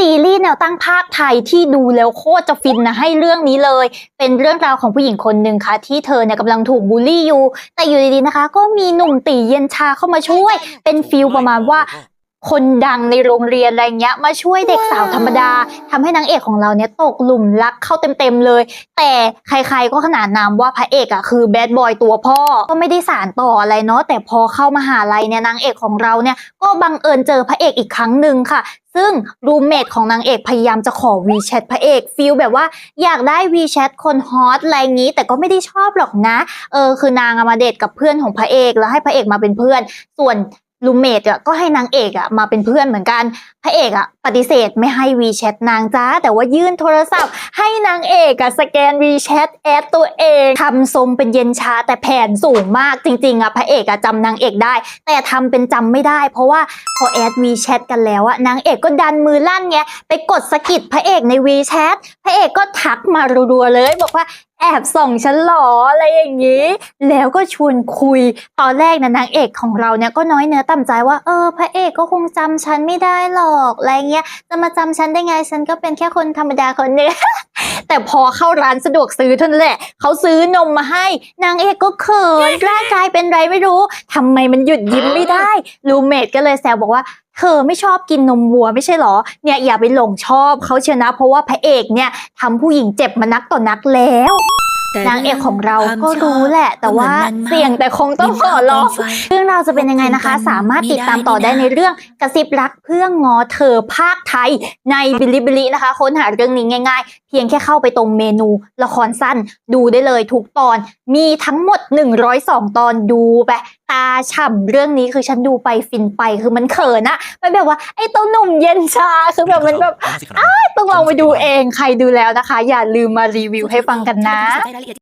ซีรีส์แนวตั้งภาคไทยที่ดูแล้วโคตรจะฟินนะให้เรื่องนี้เลย เป็นเรื่องราวของผู้หญิงคนหนึ่งค่ะ ที่เธอเนี่ยกำลังถูกบูลลี่อยู่ แต่อยู่ดีๆนะคะ ก็มีหนุ่มตีเย็นชาเข้ามาช่วย เป็นฟิลประมาณว่า คนดังในโรงเรียนอะไรเงี้ย มาช่วยเด็กสาวธรรมดาทำให้นางเอกของเราเนี่ยตกหลุมรักเข้าเต็มๆเลย แต่ใครๆก็ขนานนามว่าพระเอกอะคือแบดบอยตัวพ่อก็ไม่ได้สารต่ออะไรเนาะแต่พอเข้ามหาลัยเนี่ยนางเอกของเราเนี่ยก็บังเอิญเจอพระเอกอีกครั้งหนึ่งค่ะซึ่งรูมเมทของนางเอกพยายามจะขอวีแชทพระเอกฟีลแบบว่าอยากได้วีแชทคนฮอตอะไรงี้ แต่ก็ไม่ได้ชอบหรอกนะ เออคือนางอะมาเดทกับเพื่อนของพระเอกแล้วให้พระเอกมาเป็นเพื่อน ส่วน รูมเมทอะก็ให้นางเอกอะมาเป็นเพื่อนเหมือนกัน พระเอกอะปฏิเสธไม่ให้วีแชทนางจ้า แต่ว่ายื่นโทรศัพท์ ให้นางเอกอะสแกนวีแชทแอดตัวเองทำทรงเป็นเย็นชาแต่แผนสูงมากจริงๆอะพระเอกอะจำนางเอกได้ แต่ทำเป็นจำไม่ได้ เพราะว่าพอแอดวีแชทกันแล้วอะนางเอกก็ดันมือลั่นไงไปกดสกิดพระเอกในวีแชทพระเอกก็ทักมารัวๆเลยบอกว่าแอบส่องฉันหรออะไรอย่างนี้ แล้วก็ชวนคุย ตอนแรกนะนางเอกของเราเนี่ยก็น้อยเนื้อต่ำใจว่า เออ พระเอกก็คงจำฉันไม่ได้หรอกอะไรเงี้ย จะมาจำฉันได้ไงฉันก็เป็นแค่คนธรรมดาคนหนึงแต่พอเข้าร้านสะดวกซื้อเท่านั้นแหละ เขาซื้อนมมาให้ นางเอกก็เขินร่างกายเป็นไรไม่รู้ทำไมมันหยุดยิ้มไม่ได้รูเมทก็เลยแซวบอกว่าเธอไม่ชอบกินนมวัวไม่ใช่หรอ เนี่ยอย่าไปหลงชอบเขาเชียวนะ เพราะว่าพระเอกเนี่ยทำผู้หญิงเจ็บมานักต่อนักแล้ว นางเอกของเราก็รู้แหละ แต่ว่าเสี่ยงแต่คงต้องขอร้องเรื่องราวจะเป็นยังไงนะคะ สามารถติดตามต่อได้ในเรื่องกระซิบรักเพื่องอเธอภาคไทยในบิลิบิลินะคะ ค้นหาเรื่องนี้ง่ายๆ เพียงแค่เข้าไปตรงเมนูละครสั้นดูได้เลยทุกตอน มีทั้งหมด 102 ตอนดูไปตาฉ่ำเรื่องนี้คือฉันดูไปฟินไปคือมันเขินอะมันแบบว่าไอ้เต้าหนุ่มเย็นชาคือแบบมันแบบต้องลองไปดูเองใครดูแล้วนะคะ อย่าลืมมารีวิวให้ฟังกันนะได้